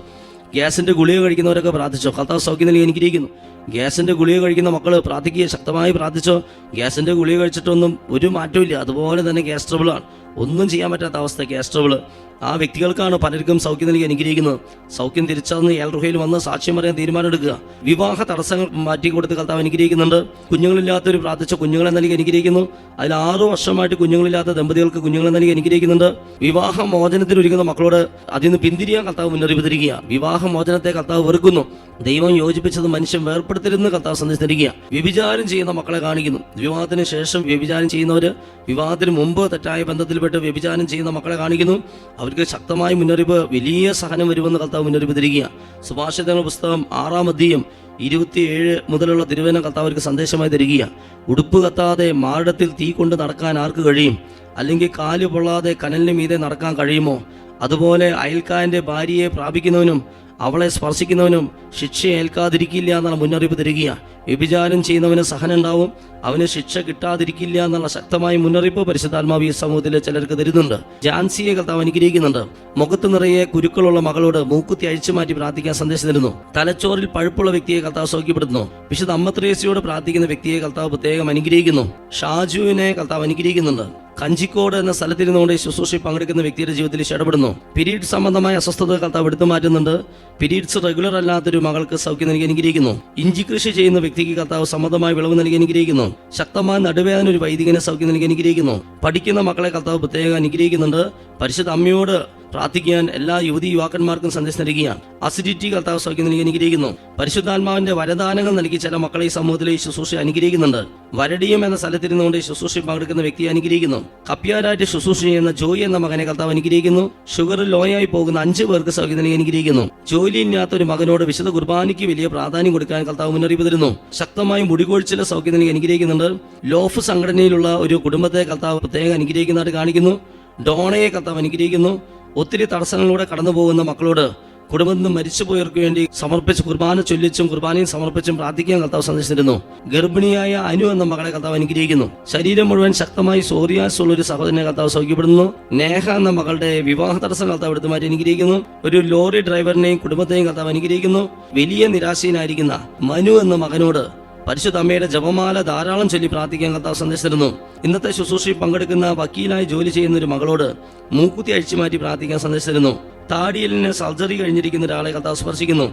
ഗ്യാസിന്റെ ഗുളിക കഴിക്കുന്നവരൊക്കെ പ്രാർത്ഥിച്ചോ? കഥാ സൗഖ്യം നൽകി എനിക്കിരിക്കുന്നു. ഗ്യാസിന്റെ ഗുളിക കഴിക്കുന്ന മക്കൾ പ്രാർത്ഥിക്കുക ശക്തമായി പ്രാർത്ഥിച്ചോ ഗ്യാസിന്റെ ഗുളിക കഴിച്ചിട്ടൊന്നും ഒരു മാറ്റമില്ല അതുപോലെ തന്നെ ഗ്യാസ് ട്രബിളാണ് ഒന്നും ചെയ്യാൻ പറ്റാത്ത അവസ്ഥ ഗ്യാസ് ട്രബിൾ. ആ വ്യക്തികൾക്കാണ് പലർക്കും സൗഖ്യം നൽകി അനുഗ്രഹിക്കുന്നത്. സൗഖ്യം തിരിച്ചറിഞ്ഞ് ഏൽറുഹയിൽ വന്ന് സാക്ഷ്യം പറയാൻ തീരുമാനമെടുക്കുക. വിവാഹ തടസ്സങ്ങൾ മാറ്റി കൊടുത്ത് കർത്താവ് അനുഗ്രഹിക്കുന്നുണ്ട്. കുഞ്ഞുങ്ങളില്ലാത്തവർ പ്രാർത്ഥിച്ച കുഞ്ഞുങ്ങളെ നൽകി അനുഗ്രഹിക്കുന്നു. അതിൽ ആറു വർഷമായിട്ട് കുഞ്ഞുങ്ങളില്ലാത്ത ദമ്പതികൾക്ക് കുഞ്ഞുങ്ങളെ നൽകി അനുഗ്രഹിക്കുന്നുണ്ട്. വിവാഹ മോചനത്തിൽ ഒരുങ്ങുന്ന മക്കളോട് അതിൽ നിന്ന് പിന്തിരിയാൻ കർത്താവ് മുന്നറിയിപ്പ് തിരിക്കുക വിവാഹ മോചനത്തെ കർത്താവ് വെറുക്കുന്നു. ദൈവം യോജിപ്പിച്ചത് മനുഷ്യൻ വേർപ്പെടുത്തരുന്ന് കർത്താവ് സന്ദേശം തരിക വ്യഭിചാരം ചെയ്യുന്ന മക്കളെ കാണിക്കുന്നു. വിവാഹത്തിന് ശേഷം വ്യഭിചാരം ചെയ്യുന്നവര് വിവാഹത്തിന് മുമ്പ് തെറ്റായ ബന്ധത്തിൽപ്പെട്ട് വ്യഭിചാരം ചെയ്യുന്ന മക്കളെ കാണിക്കുന്നു. അവർക്ക് ശക്തമായ മുന്നറിയിപ്പ് വലിയ സഹനം വരുമെന്ന് കർത്താവ് മുന്നറിയിപ്പ് തരിക സുഭാഷിതങ്ങളുടെ പുസ്തകം ആറാം അധ്യയം ഇരുപത്തിയേഴ് മുതലുള്ള തിരുവന കർത്താവ് അവർക്ക് സന്ദേശമായി തരിക ഉടുപ്പ് കത്താതെ മാരടത്തിൽ തീ കൊണ്ട് നടക്കാൻ ആർക്ക് കഴിയും? അല്ലെങ്കിൽ കാൽ പൊള്ളാതെ കനലിന് മീതെ നടക്കാൻ കഴിയുമോ? അതുപോലെ അയൽക്കാരന്റെ ഭാര്യയെ പ്രാപിക്കുന്നവനും അവളെ സ്പർശിക്കുന്നവനും ശിക്ഷ ഏൽക്കാതിരിക്കില്ല എന്നുള്ള മുന്നറിയിപ്പ് തരികയാണ് വ്യഭിചാരം ചെയ്യുന്നവന് സഹനം ഉണ്ടാവും അവന് ശിക്ഷ കിട്ടാതിരിക്കില്ല എന്നുള്ള ശക്തമായ മുന്നറിയിപ്പ് പരിശുദ്ധാത്മാവ് ഈ സമൂഹത്തിലെ ചിലർക്ക് തരുന്നുണ്ട്. ജാൻസിയെ കർത്താവ് അനുഗ്രഹിക്കുന്നുണ്ട്. മുഖത്ത് നിറയെ കുരുക്കളുള്ള മകളോട് മൂക്കുത്തി അഴിച്ചു മാറ്റി പ്രാർത്ഥിക്കാൻ സന്ദേശം തരുന്നു. തലച്ചോറിൽ പഴുപ്പുള്ള വ്യക്തിയെ കർത്താവ് സൗഖ്യപ്പെടുത്തുന്നു. വിശുദ്ധ അമ്മത്രേസിയോട് പ്രാർത്ഥിക്കുന്ന വ്യക്തിയെ കർത്താവ് പ്രത്യേകം അനുഗ്രഹിക്കുന്നു. ഷാജുവിനെ കർത്താവ് അനുഗ്രഹിക്കുന്നുണ്ട്. കഞ്ചിക്കോട് എന്ന സ്ഥലത്തിരുന്നുകൊണ്ട് ഈ ശുശ്രൂഷയിൽ പങ്കെടുക്കുന്ന വ്യക്തിയുടെ ജീവിതത്തിൽ ഇടപെടുന്നു. പിരീഡ് സംബന്ധമായ അസ്വസ്ഥത കർത്താവ് എടുത്തു മാറ്റുന്നുണ്ട്. പീരീഡ്സ് റെഗുലർ അല്ലാത്തൊരു മകൾക്ക് സൗഖ്യം നൽകി അനുഗ്രഹിക്കുന്നു. ഇഞ്ചി കൃഷി ചെയ്യുന്ന വ്യക്തിക്ക് കർത്താവ് സമ്മതമായ വിളവ് നൽകി അനുഗ്രഹിക്കുന്നു. ശക്തമായ നടുവേദന ഒരു വൈദികനെ സൗഖ്യം നൽകി അനുഗ്രഹിക്കുന്നു. പഠിക്കുന്ന മക്കളെ കർത്താവ് പ്രത്യേകം അനുഗ്രഹിക്കുന്നുണ്ട്. പരിശുദ്ധ അമ്മയോട് പ്രാർത്ഥിക്കാൻ എല്ലാ യുവതി യുവാക്കന്മാർക്കും സന്ദേശം നൽകുകയാണ് അസിഡിറ്റി കർത്താവ് സൗഖ്യം അനുഗ്രഹിക്കുന്നു. പരിശുദ്ധാത്മാവിന്റെ വരദാനങ്ങൾ നൽകി ചില മക്കളെ ഈ സമൂഹത്തിലെ ശുശ്രൂഷ അനുഗ്രഹിക്കുന്നുണ്ട്. വരടിയം എന്ന സ്ഥലത്തിരുന്നുകൊണ്ട് ഈ ശുശ്രൂഷയിൽ പങ്കെടുക്കുന്ന വ്യക്തിയെ അനുഗ്രഹിക്കുന്നു. കപ്പ്യാരായിട്ട് ശുശ്രൂഷ ചെയ്യുന്ന ജോയി എന്ന മകനെ കർത്താവ് അനുഗ്രഹിക്കുന്നു. ഷുഗർ ലോയായി പോകുന്ന അഞ്ച് പേർക്ക് സൗഖ്യം അനുഗ്രഹിക്കുന്നു. ജോലിയില്ലാത്ത ഒരു മകനോട് വിശുദ്ധ കുർബാനയ്ക്ക് വലിയ പ്രാധാന്യം കൊടുക്കാൻ കർത്താവ് മുന്നറിയിപ്പ് തരുന്നു. ശക്തമായി മുടികൊഴിച്ചിലെ സൗഖ്യം നൽകി അനുഗ്രഹിക്കുന്നുണ്ട്. ലോഫ് സംഘടനയിലുള്ള ഒരു കുടുംബത്തെ കർത്താവ് പ്രത്യേകം അനുഗ്രഹിക്കുന്നതായിട്ട് കാണിക്കുന്നു. ഡോണയെ കർത്താവ് അനുഗ്രഹിക്കുന്നു. ഒത്തിരി തടസ്സങ്ങളിലൂടെ കടന്നു പോകുന്ന മക്കളോട് കുടുംബത്തിൽ നിന്ന് മരിച്ചുപോയവർക്ക് വേണ്ടി സമർപ്പിച്ച് കുർബാന ചൊല്ലിച്ചും കുർബാനയും സമർപ്പിച്ചും പ്രാർത്ഥിക്കാൻ കർത്താവ് സന്ദേശിച്ചിരുന്നു. ഗർഭിണിയായ അനു എന്ന മകളെ കർത്താവ് അനുഗ്രഹിക്കുന്നു. ശരീരം മുഴുവൻ ശക്തമായി സോറിയാസ് ഉള്ള ഒരു സഹോദരനെ കർത്താവ് സൗഖ്യപ്പെടുന്നു നേഹ എന്ന മകളുടെ വിവാഹ തടസ്സം കർത്താവ് എടുത്തു മാറ്റി അനുഗ്രഹിക്കുന്നു. ഒരു ലോറി ഡ്രൈവറിനെയും കുടുംബത്തെയും കർത്താവ് അനുഗ്രഹിക്കുന്നു. വലിയ നിരാശയിലായിരിക്കുന്ന മനു എന്ന മകനോട് പരിശുദ്ധ അമ്മയുടെ ജപമാല ധാരാളം ചൊല്ലി പ്രാർത്ഥിക്കാൻ കത്താവ് സന്ദേശിച്ചിരുന്നു. ഇന്നത്തെ ശുശ്രൂഷയിൽ പങ്കെടുക്കുന്ന വക്കീലായി ജോലി ചെയ്യുന്ന ഒരു മകളോട് മൂക്കുത്തി അഴിച്ചു മാറ്റി പ്രാർത്ഥിക്കാൻ സന്ദേശിച്ചിരുന്നു. താടിയലിന് സർജറി കഴിഞ്ഞിരിക്കുന്ന ഒരാളെ കത്താവ് സ്പർശിക്കുന്നു.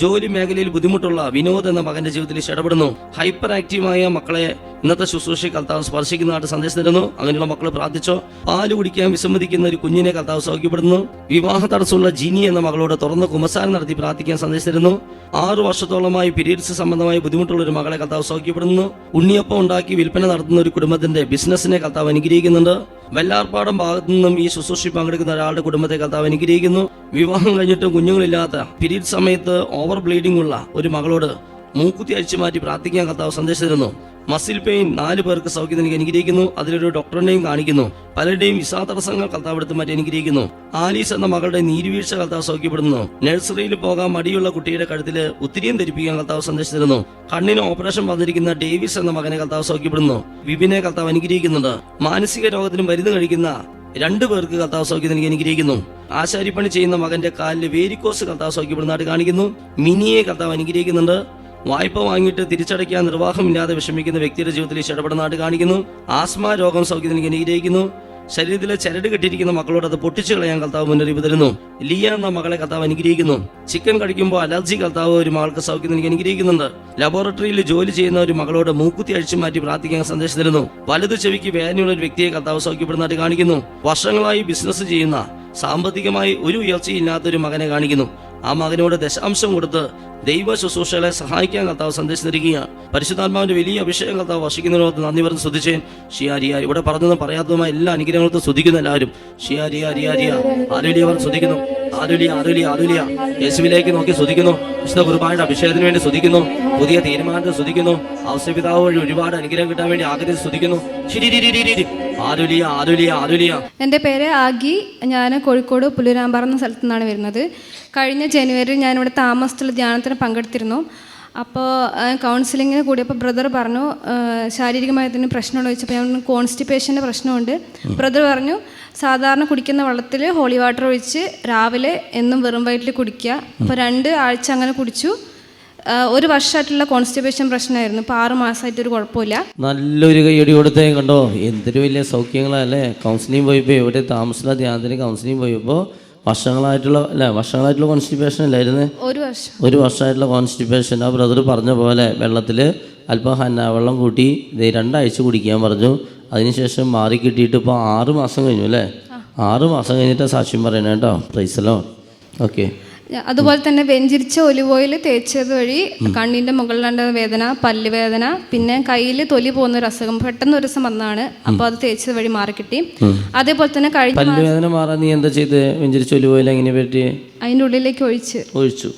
ജോലി മേഖലയിൽ ബുദ്ധിമുട്ടുള്ള വിനോദ് എന്ന മകന്റെ ജീവിതത്തിൽ ഇടപെടുന്നു ഹൈപ്പർ ആക്റ്റീവായ മക്കളെ ഇന്നത്തെ ശുശ്രൂഷ കർത്താവ് സ്പർശിക്കുന്നതായിട്ട് സന്ദേശം തരുന്നു. അങ്ങനെയുള്ള മക്കൾ പ്രാർത്ഥിച്ചോ. പാൽ കുടിക്കാൻ വിസമ്മതിക്കുന്ന ഒരു കുഞ്ഞിനെ കർത്താവ് സൗഖ്യപ്പെടുന്നു വിവാഹ തടസ്സമുള്ള ജിനി എന്ന മകളോട് തുറന്ന് കുമസാരം നടത്തി പ്രാർത്ഥിക്കാൻ സന്ദേശം തരുന്നു. ആറു വർഷത്തോളമായി പീരീഡ്സ് സംബന്ധമായി ബുദ്ധിമുട്ടുള്ള ഒരു മകളെ കർത്താവ് സൗഖ്യപ്പെടുന്നു ഉണ്ണിയപ്പം ഉണ്ടാക്കി വിൽപ്പന നടത്തുന്ന ഒരു കുടുംബത്തിന്റെ ബിസിനസ്സിനെ കർത്താവ് അനുഗ്രഹിക്കുന്നുണ്ട്. വെള്ളാർപ്പാടം ഭാഗത്തു നിന്നും ഈ ശുശ്രൂഷി പങ്കെടുക്കുന്ന ഒരാളുടെ കുടുംബത്തെ കർത്താവ് അനുഗ്രഹിക്കുന്നു. വിവാഹം കഴിഞ്ഞിട്ടും കുഞ്ഞുങ്ങളില്ലാത്ത പിരീഡ് സമയത്ത് ഓവർ ബ്ലീഡിംഗ് ഉള്ള ഒരു മകളോട് മൂക്കുത്തി അഴിച്ചു മാറ്റി പ്രാർത്ഥിക്കാൻ കർത്താവ് തരുന്നു. മസിൽ പെയിൻ നാല് പേർക്ക് സൗഖ്യം നൽകി അനുഗ്രഹിക്കുന്നു. അതിലൊരു ഡോക്ടറിനെയും കാണിക്കുന്നു. പലരുടെയും വിസാ തടസ്സങ്ങൾ കർത്താവ് എടുത്ത് മാറ്റി അനുഗ്രഹിക്കുന്നു. ആലീസ് എന്ന മകളുടെ നീരുവീഴ്ച കർത്താവ് സൗഖ്യപ്പെടുന്നു നഴ്സറിയിൽ പോകാൻ മടിയുള്ള കുട്ടിയുടെ കഴുത്തിൽ ഉത്തിരിയും ധരിപ്പിക്കാൻ കർത്താവ് സന്ദേശം തരുന്നു. കണ്ണിന് ഓപ്പറേഷൻ വന്നിരിക്കുന്ന ഡേവിസ് എന്ന മകനെ കർത്താവ് സൗഖ്യപ്പെടുന്നു വിപിനെ കർത്താവ് അനുഗ്രഹിക്കുന്നുണ്ട്. മാനസിക രോഗത്തിന് മരുന്ന് കഴിക്കുന്ന രണ്ടു പേർക്ക് കർത്താവ് സൗഖ്യം നൽകി അനുഗ്രഹിക്കുന്നു. ആശാരിപ്പണി ചെയ്യുന്ന മകന്റെ കാലിൽ വേരിക്കോസ് കർത്താവ് സൗഖ്യപ്പെടുന്നതായിട്ട് കാണിക്കുന്നു. മിനിയെ കർത്താവ് അനുഗ്രഹിക്കുന്നുണ്ട്. വായ്പ വാങ്ങിയിട്ട് തിരിച്ചടയ്ക്കാൻ നിർവാഹമില്ലാതെ വിഷമിക്കുന്ന വ്യക്തിയുടെ ജീവിതത്തിൽ ഇടപെടുന്നതായിട്ട് കാണിക്കുന്നു. ആസ്മ രോഗം സൗഖ്യത്തിന് അനുഗ്രഹിക്കുന്നു ശരീരത്തിലെ ചരട് കെട്ടിയിരിക്കുന്ന മക്കളോട് അത് പൊട്ടിച്ചു കളയാൻ കർത്താവ് മുന്നറിയിപ്പ് തരുന്നു ലിയ എന്ന മകളെ കർത്താവ് അനുഗ്രഹിക്കുന്നു. ചിക്കൻ കഴിക്കുമ്പോൾ അലർജി കർത്താവ് ഒരു മകൾക്ക് സൗഖ്യം എനിക്ക് അനുഗ്രഹിക്കുന്നുണ്ട്. ലബോറട്ടറിയിൽ ജോലി ചെയ്യുന്ന ഒരു മകളോട് മൂക്കുത്തി അഴിച്ചു മാറ്റി പ്രാർത്ഥിക്കാൻ സന്ദേശം തരുന്നു. വലതു ചെവിക്ക് വേദനയുള്ള ഒരു വ്യക്തിയെ കർത്താവ് സൗഖ്യപ്പെടുന്നതായിട്ട് കാണിക്കുന്നു. വർഷങ്ങളായി ബിസിനസ് ചെയ്യുന്ന സാമ്പത്തികമായി ഒരു ഉയർച്ചയില്ലാത്ത ഒരു മകനെ കാണിക്കുന്നു. ആ മകനോട് ദശാംശം കൊടുത്ത് ദൈവ ശുശ്രൂഷകളെ സഹായിക്കാൻ കർത്താവ് സന്ദേശം തരികയാണ്. പരിശുദ്ധാത്മാവിന്റെ വലിയ അഭിഷേകം കർത്താവ് വർഷിക്കുന്നതിനോട് നന്ദി പറഞ്ഞ് ശ്രദ്ധിച്ചേൻ ഷിയാരിയ ഇവിടെ പറഞ്ഞതും പറയാത്തതുമായ എല്ലാ അനുഗ്രഹങ്ങളും ശ്രദ്ധിക്കുന്ന എല്ലാവരും. ഷിയാരിയ അരിയാരിയ ആരുലിയ അവർ ശ്രദ്ധിക്കുന്നു ആരുലിയ ആരുലിയ ആരുലിയ യേശുവിലേക്ക് നോക്കി ശ്രദ്ധിക്കുന്നു വിശുദ്ധ കുർബാനയുടെ അഭിഷേകത്തിന് വേണ്ടി ശ്രദ്ധിക്കുന്നു പുതിയ തീരുമാനത്തെ ശ്രദ്ധിക്കുന്നു അവസ്യപിതാവ് വഴി ഒരുപാട് അനുഗ്രഹം കിട്ടാൻ വേണ്ടി ആഗ്രഹിച്ച് ശ്രദ്ധിക്കുന്നു. എന്റെ പേര് ആഗി. ഞാൻ കോഴിക്കോട് പുല്ലൂരാമ്പാറ എന്ന സ്ഥലത്തു നിന്നാണ് വരുന്നത്. കഴിഞ്ഞ ജനുവരി ഞാൻ ഇവിടെ താമസത്തിലുള്ള ധ്യാനത്തിന് പങ്കെടുത്തിരുന്നു. അപ്പോൾ കൗൺസിലിങ്ങിന് കൂടിയപ്പോൾ ബ്രദർ പറഞ്ഞു ശാരീരികമായ ശാരീരികമായതിന് പ്രശ്നമുള്ള ചോദിച്ചപ്പോൾ ഞാൻ കോൺസ്റ്റിപ്പേഷന്റെ പ്രശ്നമുണ്ട്. ബ്രദർ പറഞ്ഞു സാധാരണ കുടിക്കുന്ന വെള്ളത്തിൽ ഹോളി വാട്ടർ ഒഴിച്ച് രാവിലെ എന്നും വെറും വയറ്റിൽ കുടിക്കുക. അപ്പോൾ രണ്ട് ആഴ്ച അങ്ങനെ കുടിച്ചു. ഒരു വർഷമായിട്ടുള്ള കോൺസ്റ്റിപ്പേഷൻ പ്രശ്നമായിരുന്നു. ഇപ്പോൾ ആറ് മാസമായിട്ട് ഒരു കുഴപ്പമില്ല. നല്ലൊരു കൈയടി കൊടുത്തേ കണ്ടോ? എന്തൊരു വലിയ സൗഖ്യങ്ങളല്ലേ? കൗൺസിലിംഗ് പോയപ്പോൾ എവിടെ താമസിച്ച ധ്യാനത്തിന് കൗൺസിലിംഗ് പോയപ്പോൾ വർഷങ്ങളായിട്ടുള്ള അല്ലെ വർഷങ്ങളായിട്ടുള്ള കോൺസ്റ്റിപ്പേഷൻ അല്ലായിരുന്നു. ഒരു വർഷം. ഒരു വർഷമായിട്ടുള്ള കോൺസ്റ്റിപ്പേഷൻ ആ ബ്രദർ പറഞ്ഞ പോലെ വെള്ളത്തിൽ അല്പം ഹന്ന വെള്ളം കൂട്ടി ഇത് രണ്ടാഴ്ച കുടിക്കാൻ പറഞ്ഞു. അതിനുശേഷം മാറി കിട്ടിയിട്ട് ഇപ്പോൾ ആറ് മാസം കഴിഞ്ഞു അല്ലേ? ആറ് മാസം കഴിഞ്ഞിട്ട് സാക്ഷ്യം പറയണേ കേട്ടോ. പ്രൈസലോ ഓക്കെ അതുപോലെ തന്നെ വെഞ്ചിരിച്ച ഒലിവ് ഓയിൽ തേച്ചത് വഴി കണ്ണിന്റെ മുകളിലുണ്ട വേദന പല്ല് വേദന പിന്നെ കയ്യിൽ തൊലി പോകുന്ന ഒരു അസുഖം പെട്ടെന്ന് ഒരു ദിവസം വന്നാണ് അപ്പോൾ അത് തേച്ചത് വഴി മാറിക്കിട്ടി. അതേപോലെ തന്നെ കഴിഞ്ഞ പല്ല് വേദന മാറാൻ നീ എന്താ ചെയ്ത്? വെഞ്ചിരിച്ച ഒലിവ് ഓയിൽ എങ്ങനെ പറ്റി? അതിന്റെ ഉള്ളിലേക്ക് ഒഴിച്ച്. ഒഴിച്ചു.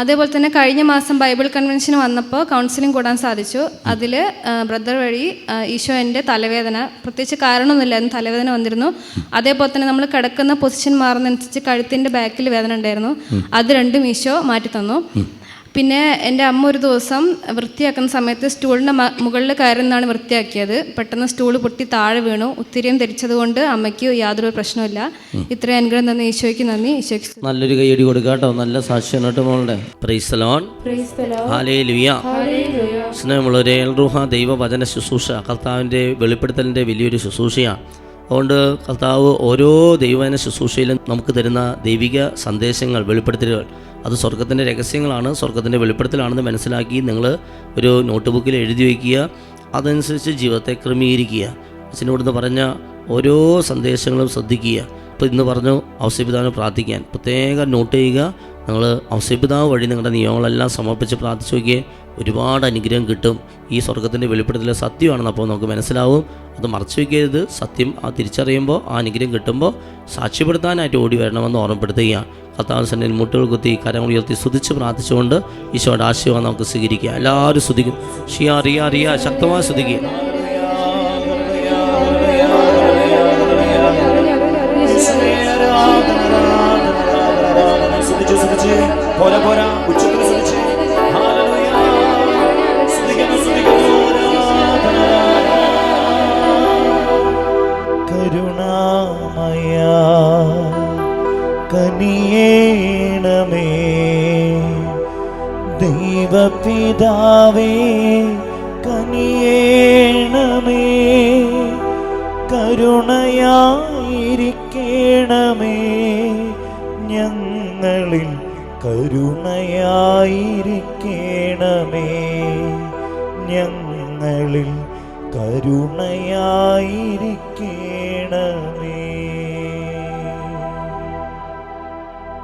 അതേപോലെ തന്നെ കഴിഞ്ഞ മാസം ബൈബിൾ കൺവെൻഷൻ വന്നപ്പോൾ കൗൺസിലിംഗ് കൂടാൻ സാധിച്ചു. അതിൽ ബ്രദർ വഴി ഈശോ എന്റെ തലവേദന പ്രത്യേകിച്ച് കാരണമൊന്നുമില്ലായിരുന്നു തലവേദന വന്നിരുന്നു. അതേപോലെ തന്നെ നമ്മൾ കിടക്കുന്ന പൊസിഷൻ മാറുന്നതനുസരിച്ച് കഴുത്തിന്റെ ബാക്കിൽ വേദന ഉണ്ടായിരുന്നു. അത് രണ്ടും ഈശോ മാറ്റി തന്നു പിന്നെ എന്റെ അമ്മ ഒരു ദിവസം വൃത്തിയാക്കുന്ന സമയത്ത് സ്റ്റൂളിന്റെ മുകളിൽ കയറുന്നതാണ് വൃത്തിയാക്കിയത്. പെട്ടെന്ന് സ്റ്റൂൾ പൊട്ടി താഴെ വീണു. ഒത്തിരിയും ധരിച്ചതുകൊണ്ട് അമ്മയ്ക്ക് യാതൊരു പ്രശ്നമില്ല ഇത്രയും അനുഗ്രഹം തന്ന ഈശോയ്ക്ക് നന്ദി. ഈശോയ്ക്ക് നല്ലൊരു കൈയടി കൊടുക്കുക കേട്ടോ. നല്ല സാക്ഷ്യം കേട്ടോ മോളുടെ. സ്നേഹമുള്ളവരെ എൽറുഹ ദൈവവചന ശുശ്രൂഷ. കർത്താവിന്റെ വെളിപ്പെടുത്തലിന്റെ വലിയൊരു ശുശ്രൂഷയാണ് അതുകൊണ്ട് കർത്താവ് ഓരോ ദൈവവചന ശുശ്രൂഷയിലും നമുക്ക് തരുന്ന ദൈവിക സന്ദേശങ്ങൾ വെളിപ്പെടുത്തലുകൾ. അത് സ്വർഗത്തിന്റെ രഹസ്യങ്ങളാണ് സ്വർഗത്തിന്റെ വെളിപ്പെടുത്തലാണെന്ന് മനസ്സിലാക്കി നിങ്ങൾ ഒരു നോട്ട് ബുക്കിൽ എഴുതി വയ്ക്കുക. അതനുസരിച്ച് ജീവിതത്തെ ക്രമീകരിക്കുക. അച്ഛനോടുന്ന് പറഞ്ഞ ഓരോ സന്ദേശങ്ങളും ശ്രദ്ധിക്കുക. ഇപ്പോൾ ഇന്ന് പറഞ്ഞു അവസ്യപിതാവിനെ പ്രാർത്ഥിക്കാൻ. പ്രത്യേകം നോട്ട് ചെയ്യുക. നിങ്ങൾ ഔസേപിതാവ് വഴി നിങ്ങളുടെ നിയമങ്ങളെല്ലാം സമർപ്പിച്ച് പ്രാർത്ഥിച്ചു നോക്കിയേ ഒരുപാട് അനുഗ്രഹം കിട്ടും. ഈ സ്വർഗത്തിന്റെ വെളിപ്പെടുത്തലെ സത്യമാണെന്ന് അപ്പോൾ നമുക്ക് മനസ്സിലാവും. അത് മറച്ചു വയ്ക്കരുത് സത്യം ആ തിരിച്ചറിയുമ്പോൾ ആ അനുഗ്രഹം കിട്ടുമ്പോൾ സാക്ഷ്യപ്പെടുത്താനായിട്ട് ഓടി വരണമെന്ന് ഓർമ്മപ്പെടുത്തുകയാണ് കർത്താവ് സന്നിധിയിൽ മുട്ടുകൾ കുത്തി കരങ്ങൾ ഉയർത്തി സ്തുതിച്ച് പ്രാർത്ഥിച്ചുകൊണ്ട് ഈശോയുടെ ആശീർവാദം നമുക്ക് സ്വീകരിക്കുക എല്ലാവരും സ്തുതിക്കും. ഷിയ അറിയ അറിയ ശക്തമായി സ്തുതിക്കുക